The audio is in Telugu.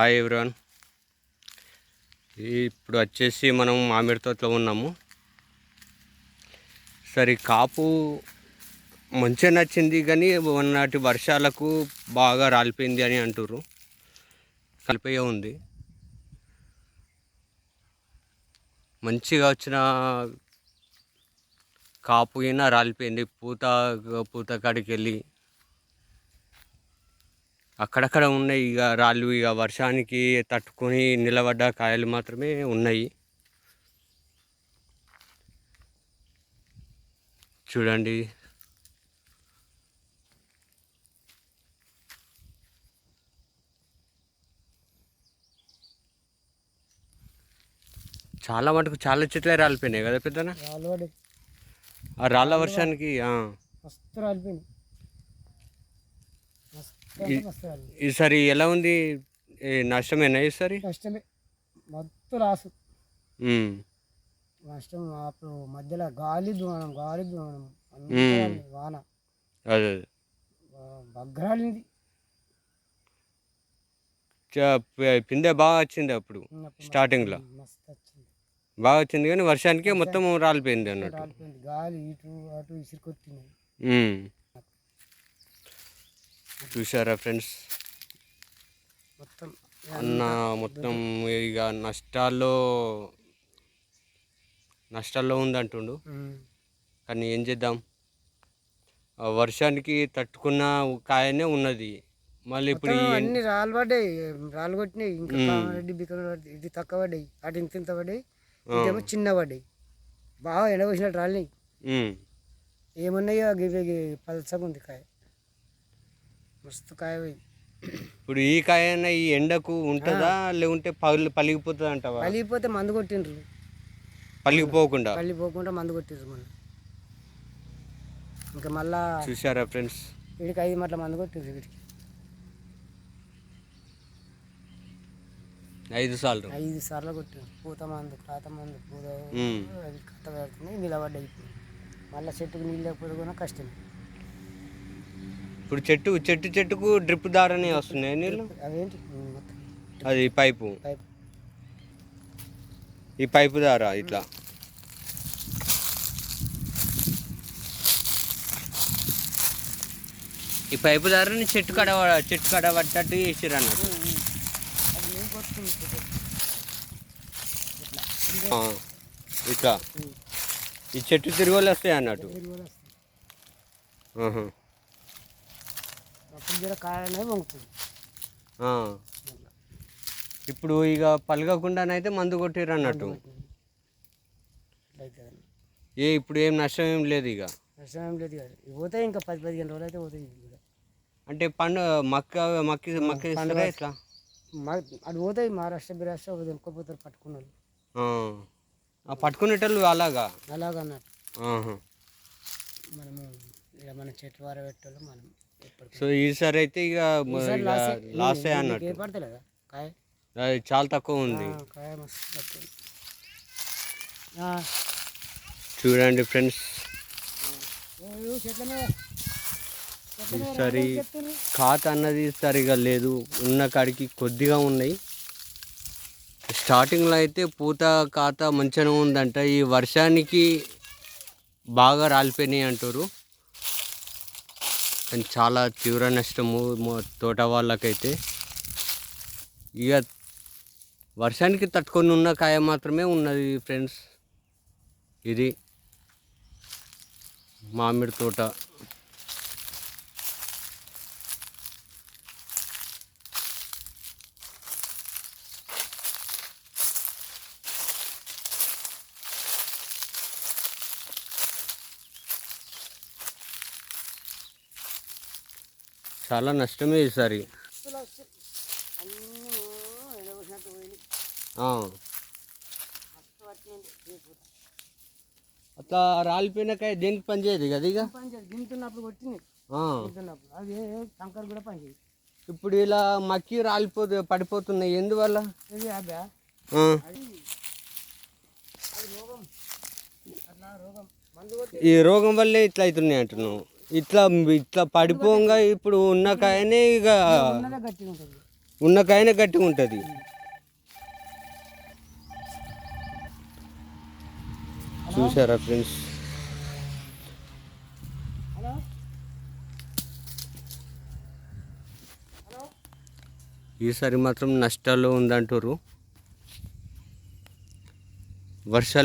హాయ్ ఎవ్రీవన్ ఇప్పుడు వచ్చేసి మనం మామిడి తోటలో ఉన్నాము. సరే కాపు మంచిగా నచ్చింది కానీ మొన్నటి వర్షాలకు బాగా రాలిపోయింది అని అంటారు కలిపోయే ఉంది. మంచిగా వచ్చిన కాపు అయినా రాలిపోయింది. పూత పూత కాడికి వెళ్ళి అక్కడక్కడ ఉన్నాయి. ఇక రాళ్ళు ఇక వర్షానికి తట్టుకొని నిలబడ్డ కాయలు మాత్రమే ఉన్నాయి. చూడండి. చాలా మటుకు చాలా చెట్లే రాలిపోయినాయి కదా పెద్దనా? రాళ్ళు ఆ రాళ్ళ వర్షానికి మస్తు రాలిపోయింది మస్తు అంటే మస్తు రాలిపోయింది ఈసారి ఎలా ఉంది? ఏ, నష్టమేనా ఈసారి? కష్టమే మొత్తం రాసు నష్టం అప్పుడు మధ్యలో గాలి దుమానం గాలి. రాలింది, వాన. అదే బగ్రాలింది పిందె బాగా వచ్చింది అప్పుడు స్టార్టింగ్లో. బాగా వచ్చింది కానీ వర్షానికే మొత్తం రాలిపోయింది అన్నట్టు. గాలి ఇటు అటు ఉమ్. చూసారా ఫ్రెండ్స్? మొత్తం అన్న మొత్తం ఇక నష్టాల్లో నష్టాల్లో ఉందంటుండు. కానీ ఏం చేద్దాం? వర్షానికి తట్టుకున్న కాయనే ఉన్నది. మళ్ళీ ఇప్పుడు అన్ని రాళ్ళు పడ్డాయి రాళ్ళు కొట్టినాయి. ఇంకా. కామారెడ్డి బిక్కలు పడ్డాయి ఇది తక్కువ పడ్డాయి అటు ఇంత ఇంత పడ్డాయి ఇదేమో చిన్న పడ్డాయి. బాగా ఎండబోసినట్టు రాలినాయి. ఉమ్. ఏమున్నాయో పలసగా ఉంది కాయ. మస్తు కాయ పోయింది ఇప్పుడు ఈ కాయన ఈ ఎండకు ఉంటుందా? లేకుంటే పగిలి పలిగిపోతుంది అంటావా? పలిగిపోతే మందు కొట్టిండ్రు. పలిగిపోకుండా పలిగిపోకుండా మందు కొట్టిండ్రు మొన్న. ఇంకా మళ్ళా చూసారా ఫ్రెండ్స్? వీడికి ఐదు మట్ల మందు కొట్టిండ్రు వీడికి. ఐదు సార్లు. ఐదు సార్లు కొట్టిండ్రు. పూత మందు కాత మందు పూత. అవి కట్ట పెడుతున్నాయి నిలబడ్డాయి ఇప్పుడు మళ్ళీ చెట్టుకు నీళ్ళు లేకపోతే కూడా కష్టం ఇప్పుడు చెట్టు చెట్టు చెట్టుకు డ్రిప్ దారనే వస్తున్నాయి నీళ్ళు? అది పైపు. ఈ పైపు దారా ఇట్లా. ఈ పైపు దారని చెట్టు కడ చెట్టు కడ పట్టట్టు చేసిర్రు అన్నట్టు. ఇట్లా. ఈ చెట్టు తిరిగి వాళ్ళు వస్తాయి. అన్నట్టు. అప్పుడు జర కాయ అనేది వంగుతుంది. ఆ. ఇప్పుడు ఇక పలగకుండానైతే మందు కొట్టిర్రు అన్నట్టు. ఏ ఇప్పుడు ఏం నష్టం ఏం లేదు ఇక. వర్షం ఏం లేదు ఇవి పోతాయి ఇంకా పది పదిహేను రోజులు అయితే పోతాయి అంటే పండు మక్క మక్కి మక్క ఇస్తారా ఇట్లా అటు పోతాయి మహారాష్ట్ర బిరాష్ట్ర దొరకపోతారు పట్టుకున్న వాళ్ళు పట్టుకునేటోళ్ళు అలాగా? అలాగన్నట్టు ఆహా. మనము ఇక మన చెట్టు వార పెట్టాలి మనం. సో ఈసారి అయితే ఇక లాసే. అన్నట్టు. అది చాలా తక్కువ ఉంది. చూడండి ఫ్రెండ్స్. ఈసారి. ఖాత అన్నది సరిగా లేదు. ఉన్న కాడికి కొద్దిగా ఉన్నాయి. స్టార్టింగ్లో అయితే పూత ఖాత మంచిగా ఉందంట. ఈ వర్షానికి బాగా రాలిపోయినాయి అంటారు. కానీ చాలా తీవ్ర నష్టము తోట వాళ్ళకైతే ఇక వర్షానికి తట్టుకొని ఉన్న కాయ మాత్రమే ఉన్నది ఫ్రెండ్స్. ఇది మామిడి తోట. చాలా నష్టమే ఈసారి అట్లా రాలిపోయిన దేనికి పని చేయదు కదా ఇక? దింటున్నప్పుడు కొట్టింది ఆ. అది కంకర్ కూడా పని చేయదు ఇప్పుడు ఇలా మక్కి రాలిపోదు పడిపోతున్నాయి ఎందువల్ల? ఈ రోగం వల్లే ఇట్లా అవుతున్నాయి అంటున్నావు. ఇట్లా ఇట్లా పడిపోగా ఇప్పుడు ఉన్న కాయనే ఇక ఉన్న కాయనే గట్టిగా ఉంటుంది. చూసారా ఫ్రెండ్స్? ఈసారి మాత్రం నష్టాల్లో ఉందంటారు వర్షాలు